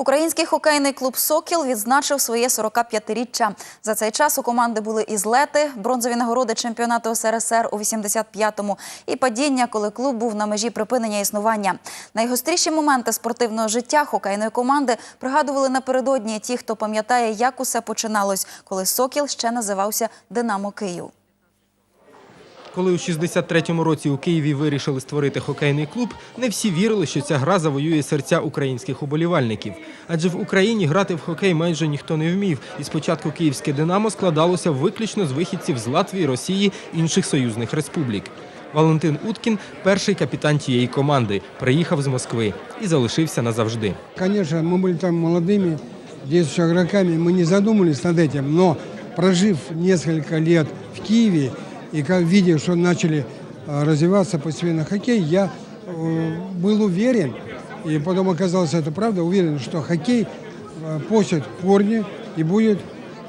Український хокейний клуб Сокіл відзначив своє 45-річчя. За цей час у команди були і злети, бронзові нагороди чемпіонату СРСР у 85-му і падіння, коли клуб був на межі припинення існування. Найгостріші моменти спортивного життя хокейної команди пригадували напередодні ті, хто пам'ятає, як усе починалось, коли Сокіл ще називався Динамо Київ Коли у 63-му році у Києві вирішили створити хокейний клуб, не всі вірили, що ця гра завоює серця українських уболівальників. Адже в Україні грати в хокей майже ніхто не вмів. І спочатку київське Динамо складалося виключно з вихідців з Латвії, Росії інших союзних республік. Валентин Уткін, перший капітан тієї команди, приїхав з Москви і залишився назавжди. Конечно, мы были там молодыми, действующими игроками, мы не задумывались над этим, но прожив несколько лет в Киеве и как видя, что начали э, развиваться постепенно хоккей, я э, был уверен, и потом оказалось это правда, уверен, что хоккей э, пустит корни и будет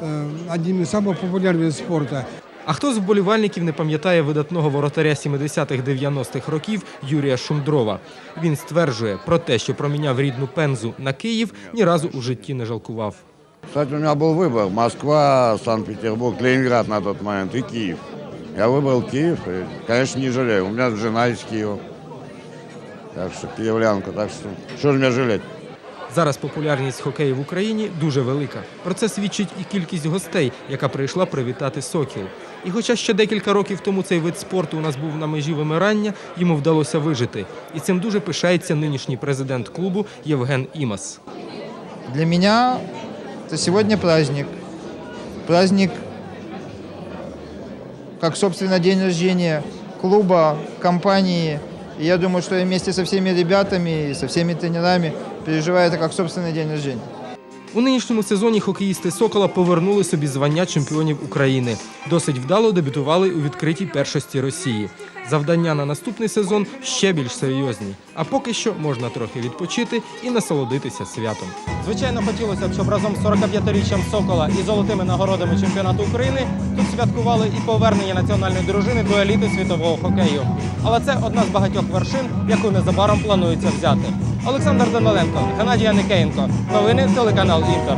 э, одним из самых популярных видов спорта. А хто з вболівальників не пам'ятає видатного воротаря 70-х-90-х років Юрія Шумдрова? Він стверджує про те, що проміняв рідну пензу на Київ, ні разу у житті не жалкував. Кстати, у меня был выбор. Москва, Санкт-Петербург, Ленинград на тот момент и Киев. Я выбрал Киев и, конечно, не жалею. У меня жена из Киева. Так что киевлянка, так что что же мне жалеть? Зараз популярність хокею в Україні дуже велика. Про це свідчить і кількість гостей, яка прийшла привітати Сокіл. І хоча ще декілька років тому цей вид спорту у нас був на межі вимирання, йому вдалося вижити. І цим дуже пишається нинішній президент клубу Євген Імас. Для меня это сегодня праздник. Праздник, как, собственно, день рождения клуба, компании. И я думаю, что я вместе со всеми ребятами и со всеми тренерами переживаю это как собственный день рождения. У нинішньому сезоні хокеїсти Сокола повернули собі звання чемпіонів України. Досить вдало дебютували у відкритій першості Росії. Завдання на наступний сезон ще більш серйозні. А поки що можна трохи відпочити і насолодитися святом. Звичайно, хотілося б, щоб разом з 45-річчям Сокола і золотими нагородами чемпіонату України тут святкували і повернення національної дружини до еліти світового хокею. Але це одна з багатьох вершин, яку незабаром планується взяти. Олександр Даниленко, Геннадій Аникеєнко. Новини телеканал Інтер.